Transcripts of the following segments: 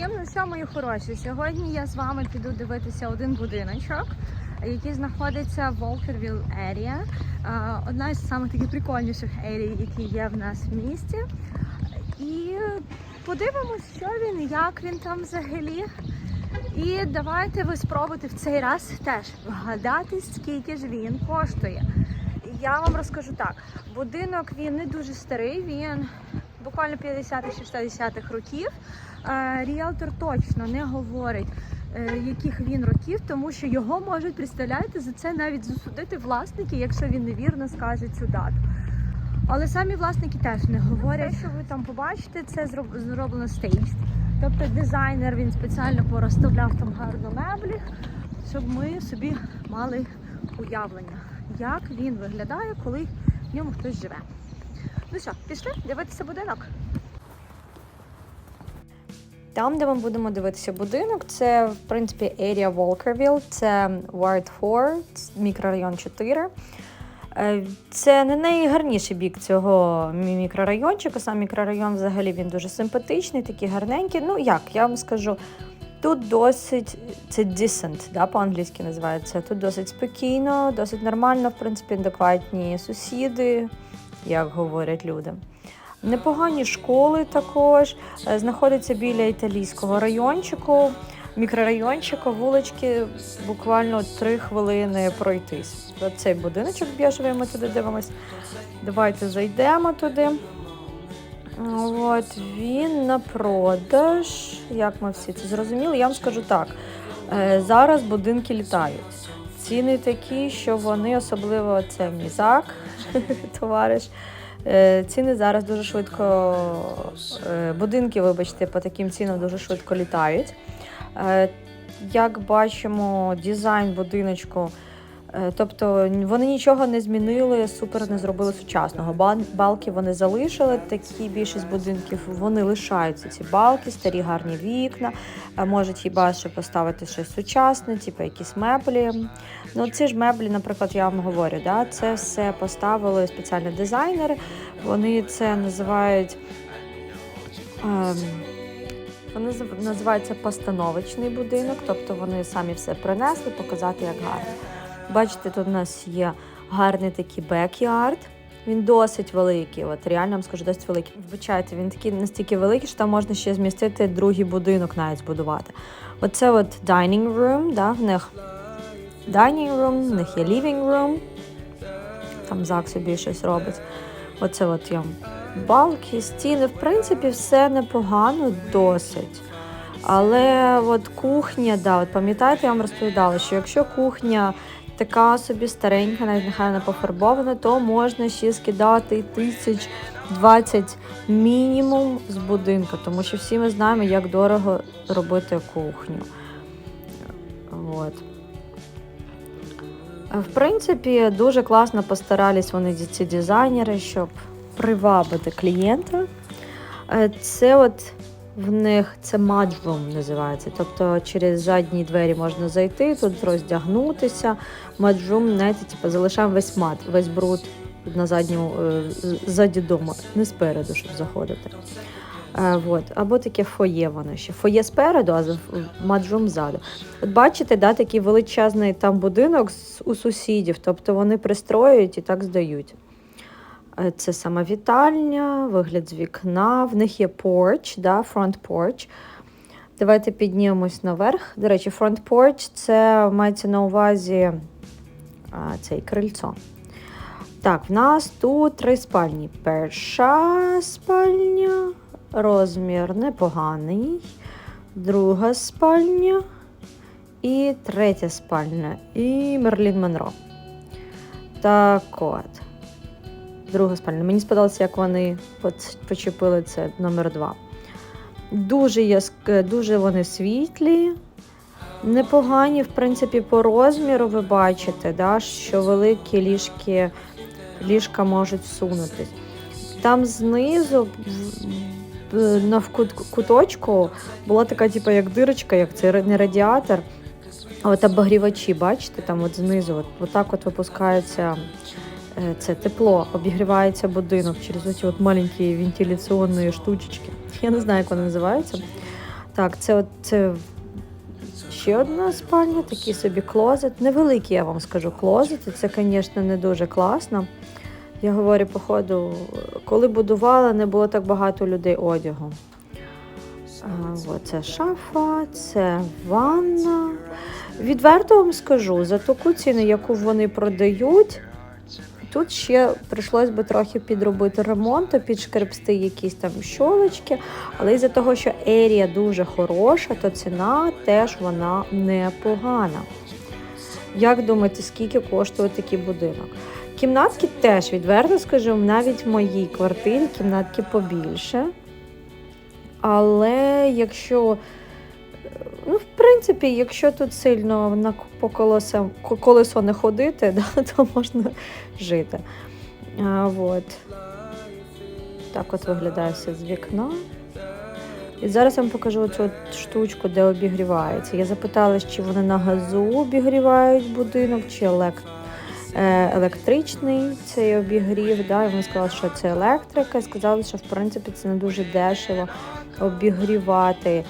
всім! Ну що, мої хороші? Сьогодні я з вами піду дивитися один будиночок, який знаходиться в Walkerville Area. Е, Одна із самих таких прикольніших ерій, які є в нас в місті. І подивимось, що він, як він там взагалі. І давайте ви спробуйте в цей раз теж вгадати, скільки ж він коштує. Я вам розкажу так: будинок він не дуже старий, він буквально 50-60-х років. Е, Ріелтор точно не говорить, е, яких він років, тому що його можуть, представляєте, за це навіть засудити власники, якщо він невірно скаже цю дату. Але самі власники теж не говорять. Те, що ви там побачите, це зроб- зроблено staged. Тобто дизайнер він спеціально порозставляв там гарно меблі, щоб ми собі мали уявлення, як він виглядає, коли в ньому хтось живе. Ну що, пішли дивитися будинок. Там, де ми будемо дивитися будинок, це в принципі Area Walkerville, це Ward 4, мікрорайон 4. Е, Це не найгарніший бік цього мі- мікрорайончика. Сам мікрорайон взагалі він дуже симпатичний, такий гарненький. Ну як, я вам скажу, тут досить це decent, да, по-англійськи називається. Тут досить спокійно, досить нормально, в принципі, адекватні сусіди, як говорять люди. Непогані школи також. Е, Знаходиться біля італійського райончику, мікрорайончика, вулички буквально три хвилини пройтись. Оцей будиночок біжевий, ми туди дивимось. Давайте зайдемо туди. От він на продаж. Як ми всі це зрозуміли? Я вам скажу так: е, зараз будинки літають. Ціни такі, що вони, особливо це мізак, товариш. Е, Ціни зараз дуже швидко, е, будинки, вибачте, по таким цінам дуже швидко літають. Е, Як бачимо, дизайн будиночку, тобто вони нічого не змінили, супер не зробили сучасного. Бал- Балки вони залишили. Такі більшість будинків вони лишаються. Ці балки, старі гарні вікна. е, Можуть хіба що поставити щось сучасне, типу якісь меблі. Ну, ці ж меблі, наприклад, я вам говорю, да, це все поставили спеціальні дизайнери. Вони це називають. Ем, вони називаються постановочний будинок, тобто вони самі все принесли, показати як гарно. Бачите, тут у нас є гарний такий бекярд. Він досить великий. От реально вам скажу, досить великий. Вибачайте, він такий настільки великий, що там можна ще змістити другий будинок навіть збудувати. Оце от dining room, да, в них dining room, в них є living room. Там Зак собі щось робить. Оце от є балки, стіни. В принципі, все непогано досить. Але от кухня, да, от пам'ятаєте, я вам розповідала, що якщо кухня така собі старенька, навіть нехай не пофарбована, то можна ще скидати тисяч 20 мінімум з будинку, тому що всі ми знаємо, як дорого робити кухню. От. В принципі, дуже класно постарались вони ці дизайнери, щоб привабити клієнта. Е, Це от в них це mudroom називається. Тобто через задні двері можна зайти, тут роздягнутися. Mudroom, знаєте, типу, залишаємо весь мат, весь бруд на задньому е, ззаді дому, не спереду, щоб заходити. Е, вот. Або таке фоє воно ще. Фоє спереду, а маджрум ззаду. От бачите, да, такий величезний там будинок у сусідів, тобто вони пристроюють і так здають. Е, Це сама вітальня, вигляд з вікна, в них є porch, да, front porch. Давайте піднімемось наверх. До речі, front porch це мається на увазі а, цей крильцо. Так, в нас тут три спальні. Перша спальня, розмір непоганий. Друга спальня і третя спальня. І Мерлін Монро. Так от. Друга спальня. Мені сподобалося, як вони почепили це номер два. Дуже, яск... дуже вони світлі, непогані, в принципі, по розміру ви бачите, да, що великі ліжки, ліжка можуть всунутись. Там знизу в- на куточку була така, типу, як дирочка, як це не радіатор, от обогрівачі, бачите, там от знизу, от, отак от випускається е, це тепло, обігрівається будинок через оці от маленькі вентиляційні штучечки. Я не знаю, як вони називаються. Так, це, от- це ще одна спальня, такий собі клозет. Невеликий, я вам скажу, клозет. Це, звісно, не дуже класно. Я говорю, походу, коли будувала, не було так багато людей одягу. Це шафа, це ванна. Відверто вам скажу, за таку ціну, яку вони продають, тут ще прийшлось би трохи підробити ремонт, підшкребсти якісь там щолочки. Але із-за того, що ерія дуже хороша, то ціна теж вона непогана. Як думаєте, скільки коштує такий будинок? Кімнатки теж відверто скажу, навіть в моїй квартирі кімнатки побільше. Але якщо, ну, в принципі, якщо тут сильно на по колесо, колесо не ходити, да, то можна жити. А, от. Так от виглядає все з вікна. І зараз я вам покажу цю штучку, де обігрівається. Я запитала, чи вони на газу обігрівають будинок, чи елек... е, електричний цей обігрів. Да? Вони сказали, що це електрика. Сказали, що в принципі це не дуже дешево обігрівати.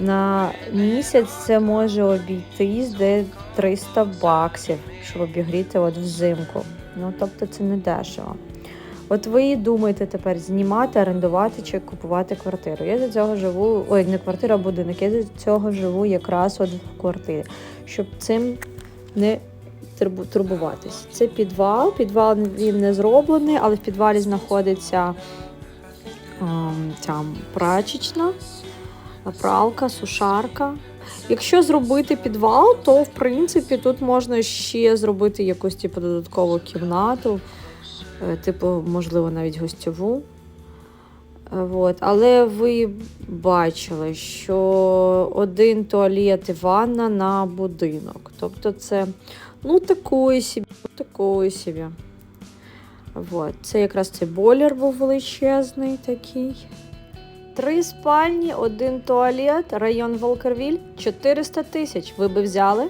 На місяць це може обійтись де 300 баксів, щоб обігріти от взимку. Ну тобто це не дешево. От ви думаєте тепер знімати, орендувати чи купувати квартиру. Я за цього живу, ой, не квартира, а будинок. Я за цього живу якраз от в квартирі, щоб цим не турбу- турбуватись. Це підвал. Підвал він не зроблений, але в підвалі знаходиться ем, ця прачечна, пралка, сушарка. Якщо зробити підвал, то в принципі тут можна ще зробити якусь типу, додаткову кімнату, е, типу, можливо, навіть гостьову. Е, Вот. Але ви бачили, що один туалет і ванна на будинок. Тобто це ну такої собі, такої собі. Вот. Це якраз цей бойлер був величезний такий. Три спальні, один туалет, район Волкервіль, 400 тисяч. Ви би взяли?